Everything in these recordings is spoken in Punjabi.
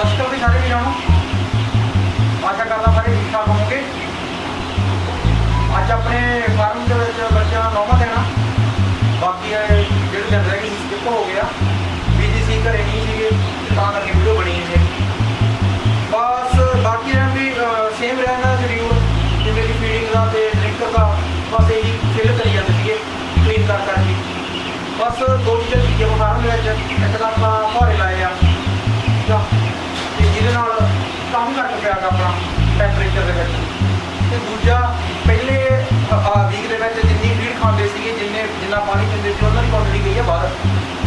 ਨਮਸਕਾਰ ਵੀ ਸਾਰੇ ਵੀਰਾਂ ਨੂੰ ਆਸ਼ਾ ਕਰਦਾ ਸਾਰੇ ਠੀਕ ਠਾਕ ਹੋਵੋਗੇ ਅੱਜ ਆਪਣੇ ਫਾਰਮ ਦੇ ਵਿੱਚ ਬੱਚਿਆਂ ਨੂੰ ਨੌਵਾਂ ਦੇਣਾ ਬਾਕੀ ਜਿਹੜੇ ਦਿਨ ਰਹਿ ਗਏ ਸਕਿਪ ਹੋ ਗਿਆ। ਬੀਜੀ ਸੀ, ਘਰੇ ਨਹੀਂ ਸੀਗੇ, ਤਾਂ ਕਰਕੇ ਵੀਡੀਓ ਬਣੀ ਨਹੀਂ ਸੀ ਬਸ ਬਾਕੀ ਰਹਿਣ ਵੀ ਸੇਮ ਰਹਿਣਾ ਸ਼ਡਿਊਲ ਜਿਵੇਂ ਕਿ ਫੀਡਿੰਗ ਦਾ ਤੇ ਡਰਿੰਕਰ ਦਾ ਬਸ ਇਹੀ ਫਿਲ ਕਰੀ ਜਾਂਦੇ ਸੀਗੇ ਕਲੀਨ ਕਰ ਕਰਕੇ। ਬਸ ਦੋ ਚੀਜ਼ਾਂ ਸੀਗੀਆਂ ਫਾਰਮ ਦੇ ਵਿੱਚ। ਇੱਕ ਤਾਂ ਆਪਾਂ ਭਾਰੇ ਲਾਏ ਆ। ਦੂਜਾ, ਪਹਿਲੇ ਵੀਕ ਦੇ ਵਿੱਚ ਜਿੰਨੀ ਫੀਡ ਖਾਂਦੇ ਸੀਗੇ, ਜਿੰਨੇ, ਜਿੰਨਾ ਪਾਣੀ ਪੀਂਦੇ ਸੀ, ਉਹਨਾਂ ਦੀ ਕੁਆਂਟੀਟੀ ਗਈ ਆ ਬਾਹਰ।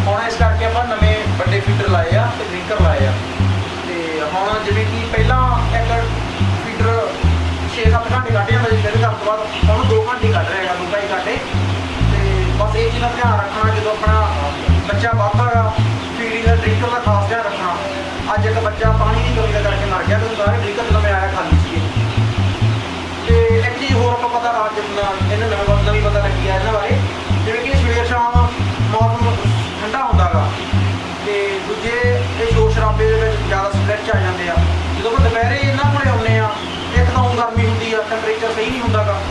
ਹੁਣ ਇਸ ਕਰਕੇ ਆਪਾਂ ਨਵੇਂ ਵੱਡੇ ਫੀਡਰ ਲਾਏ ਆ ਤੇ ਡਰਿੰਕਰ ਲਾਏ ਆ। ਤੇ ਹੁਣ ਜਿਵੇਂ ਕਿ ਪਹਿਲਾਂ ਇੱਕ ਫੀਡਰ 6-7 ਘੰਟੇ ਕੱਢ ਜਾਂਦਾ ਸੀ, ਫਿਰ ਕਰਨ ਤੋਂ ਬਾਅਦ ਉਹਨੂੰ 2 ਘੰਟੇ ਕੱਢ ਰਿਹਾ ਹੈਗਾ ਦੋ ਘੰਟੇ। ਤੇ ਬਸ ਇਹ ਚੀਜ਼ ਦਾ ਧਿਆਨ ਰੱਖਣਾ, ਜਦੋਂ ਆਪਣਾ ਬੱਚਾ ਵੱਧਦਾ ਗਾ ਫੀਡਿੰਗ ਦਾ ਡਰਿੰਕਰ ਦਾ ਖਾਸ ਧਿਆਨ ਰੱਖਣਾ। ਅੱਜ ਇੱਕ ਬੱਚਾ ਪਾਣੀ ਦੀ ਕਮੀ ਦਾ ਕਰਕੇ ਮਰ ਗਿਆ, ਤੇ ਸਾਰੇ ਡਰਿੰਕਰ ਇਹਨਾਂ ਨਵੇਂ ਬੰਦਾ ਵੀ ਪਤਾ ਲੱਗਿਆ ਇਹਨਾਂ ਬਾਰੇ। ਜਿਵੇਂ ਕਿ ਸਵੇਰ ਸ਼ਾਮ ਮੌਸਮ ਠੰਡਾ ਹੁੰਦਾਗਾ। ਤੇ ਦੂਜੇ ਇਹ ਸ਼ੋਰ ਸ਼ਰਾਬੇ ਦੇ ਵਿੱਚ ਜ਼ਿਆਦਾ ਸਪਲੈਚ ਆ ਜਾਂਦੇ ਆ। ਜਦੋਂ ਆਪਾਂ ਦੁਪਹਿਰੇ ਇਹਨਾਂ ਕੋਲੇ ਆਉਂਦੇ ਆ, ਇੱਕ ਤਾਂ ਗਰਮੀ ਹੁੰਦੀ ਆ ਟੈਂਪਰੇਚਰ ਸਹੀ ਨਹੀਂ ਹੁੰਦਾਗਾ।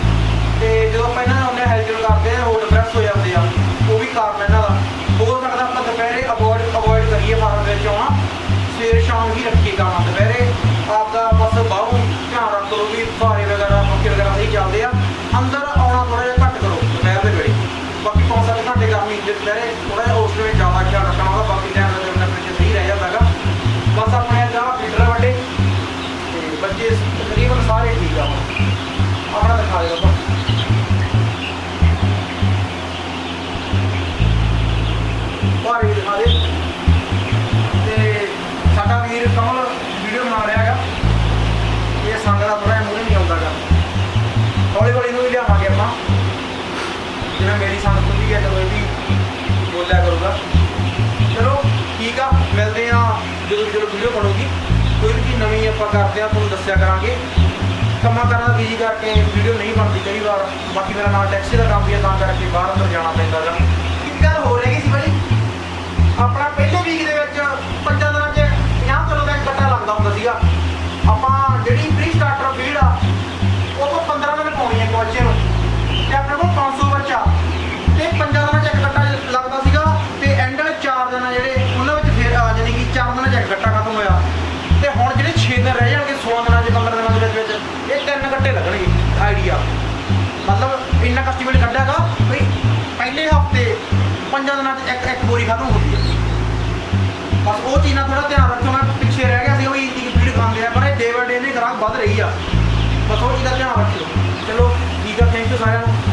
ਤੇ ਜਦੋਂ ਆਪਾਂ ਇਹਨਾਂ ਨਾਲ ਆਉਂਦੇ ਹੈਲਜਲ ਕਰਦੇ ਆ ਉਹ ਡਿਪਰੈਸ ਹੋ ਜਾਂਦੇ ਆ। ਉਹ ਵੀ ਕਾਰਨ ਇਹਨਾਂ ਦਾ। ਹੋ ਸਕਦਾ ਆਪਾਂ ਦੁਪਹਿਰੇ ਅਵੋਇਡ ਅਵੋਇਡ ਕਰੀਏ ਫਾਰਮ ਵਿੱਚ ਆਉਣਾ। ਸਵੇਰ ਸ਼ਾਮ ਹੀ ਰੱਖੀਏ ਗਾਣਾ। ਬੱਚੇ ਤਕਰੀਬਨ ਸਾਰੇ ਠੀਕ ਆ ਹੁਣ। ਆਪਣਾ ਦਿਖਾ ਦਿਓ ਆਪਾਂ। ਭਾਰੀ ਦਿਖਾ ਦੇ। ਤੇ ਸਾਡਾ ਵੀਰ ਕਮਲ ਵੀਡੀਓ ਬਣਾ ਰਿਹਾ ਹੈਗਾ। ਇਹ ਸੰਗ ਦਾ ਥੋੜਾ ਜਿਹਾ ਮੂਹਰੇ ਨਹੀਂ ਆਉਂਦਾਗਾ ਹੌਲੀ ਹੌਲੀ ਨੂੰ ਵੀ ਲਿਆਵਾਂਗੇ ਆਪਾਂ। ਜਿਵੇਂ ਮੇਰੀ ਸੰਗ ਖੁੱਲੀ ਹੈ ਤਾਂ ਇਹ ਵੀ ਆਪਾਂ ਕਰਦੇ ਆ ਤੁਹਾਨੂੰ ਦੱਸਿਆ ਕਰਾਂਗੇ। ਕੰਮਾਂ ਕਾਰਾਂ ਦਾ ਬੀਜੀ ਕਰਕੇ ਵੀਡੀਓ ਨਹੀਂ ਬਣਦੀ ਕਈ ਵਾਰ। ਬਾਕੀ ਮੇਰਾ ਨਾਲ ਟੈਕਸੀ ਦਾ ਕੰਮ ਵੀ ਹੈ ਤਾਂ ਕਰਕੇ ਬਾਹਰ ਅੰਦਰ ਜਾਣਾ ਪੈਂਦਾ ਗਾ। ਇੱਕ ਗੱਲ ਹੋ ਰਹੀ ਸੀ ਬਾਈ ਆਪਣਾ ਪਹਿਲੇ ਵੀਕ ਦੇ ਵਿੱਚ ਪੰਜਾਂ ਦਿਨਾਂ 'ਚ 50 ਕਿਲੋ ਦਾ ਇੱਕ ਕੱਟਾ ਲੱਗਦਾ ਹੁੰਦਾ ਸੀਗਾ। ਕਸਟੀਮੇਟ ਵੀ ਪਹਿਲੇ ਹਫ਼ਤੇ ਪੰਜਾਂ ਦਿਨਾਂ 'ਚ ਇੱਕ ਇੱਕ ਬੋਰੀ ਖਤਮ ਹੁੰਦੀ ਹੈ। ਬਸ ਉਹ ਚੀਜ਼ ਨਾਲ ਥੋੜਾ ਧਿਆਨ ਰੱਖੋ ਮੈਂ ਪਿੱਛੇ ਰਹਿ ਗਿਆ ਸੀ, ਉਹ ਇੰਨੀ ਭੀੜ ਖਾਂਦੇ ਆ, ਪਰ ਇਹ ਡੇ ਬਾਏ ਡੇ ਨੇ ਗ੍ਰਾਹਕ ਵੱਧ ਰਹੀ ਆ। ਬਸ ਉਹ ਚੀਜ਼ ਦਾ ਧਿਆਨ ਰੱਖਿਓ। ਚਲੋ ਠੀਕ ਆ ਥੈਂਕ ਯੂ ਸਾਰਿਆਂ ਨੂੰ।